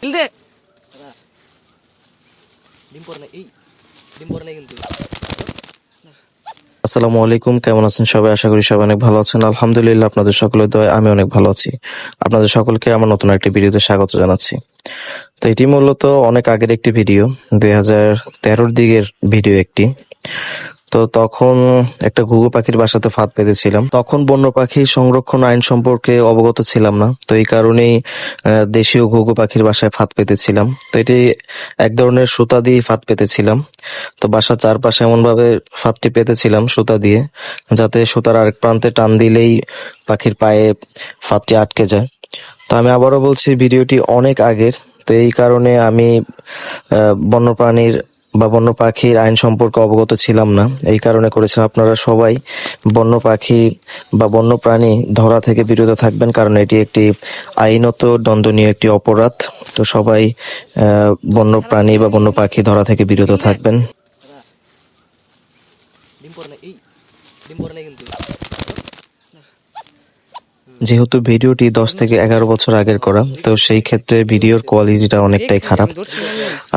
কিন্তু আসসালামু আলাইকুম কেমন আছেন সবাই? আশা করি সবাই অনেক ভালো আছেন। আলহামদুলিল্লাহ আপনাদের সকলের দয় আমি অনেক ভালো আছি। আপনাদের সকলকে আমার নতুন একটি ভিডিওতে স্বাগত জানাচ্ছি। তো এটি মূলত অনেক আগের একটি ভিডিও দুই হাজার তেরোর দিকের ভিডিও একটি। তো তখন একটা ঘুঘু পাখির বাসাতে ফাঁদ পেতেছিলাম। তখন বন্য পাখি সংরক্ষণ আইন সম্পর্কে অবগত ছিলাম না, তো এই কারণেই দেশীয় ঘুঘু পাখির বাসায় ফাঁদ পেতেছিলাম। তো এটি এক ধরনের সুতা দিয়ে ফাঁদ পেতেছিলাম। তো বাসার চারপাশে এমন ভাবে ফাঁদটি পেতেছিলাম সুতা দিয়ে, যাতে সুতার আরেক প্রান্তে টান দিলেই পাখির পায়ে ফাঁদটি আটকে যায়। তো আমি আবারও বলছি, ভিডিওটি অনেক আগের, তো এই কারণে আমি বন্যপ্রাণীর বা বন্য পাখির আইন সম্পর্কে অবগত ছিলাম না। এই কারণে করেছিলাম। আপনারা সবাই বন্য পাখি বা বন্য প্রাণী ধরা থেকে বিরত থাকবেন, কারণ এটি একটি আইনত দণ্ডনীয় একটি অপরাধ। তো সবাই বন্য প্রাণী বা বন্য পাখি ধরা থেকে বিরত থাকবেন। যেহেতু ভিডিওটি দশ থেকে এগারো বছর আগের করা, তো সেই ক্ষেত্রে ভিডিওর কোয়ালিটিটা অনেকটাই খারাপ।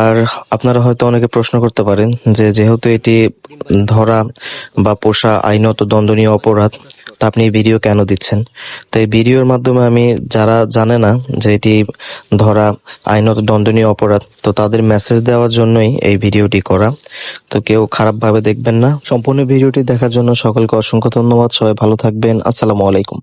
আর আপনারা হয়তো অনেকে প্রশ্ন করতে পারেন যে যেহেতু এটি ধরা বা পোষা আইনত দণ্ডনীয় অপরাধ, তা আপনি ভিডিও কেন দিচ্ছেন? তো এই ভিডিওর মাধ্যমে আমি, যারা জানে না যে এটি ধরা আইনত দণ্ডনীয় অপরাধ, তো তাদের মেসেজ দেওয়ার জন্যই এই ভিডিওটি করা। তো কেউ খারাপভাবে দেখবেন না। সম্পূর্ণ ভিডিওটি দেখার জন্য সকলকে অসংখ্য ধন্যবাদ। সবাই ভালো থাকবেন। আসসালামু আলাইকুম।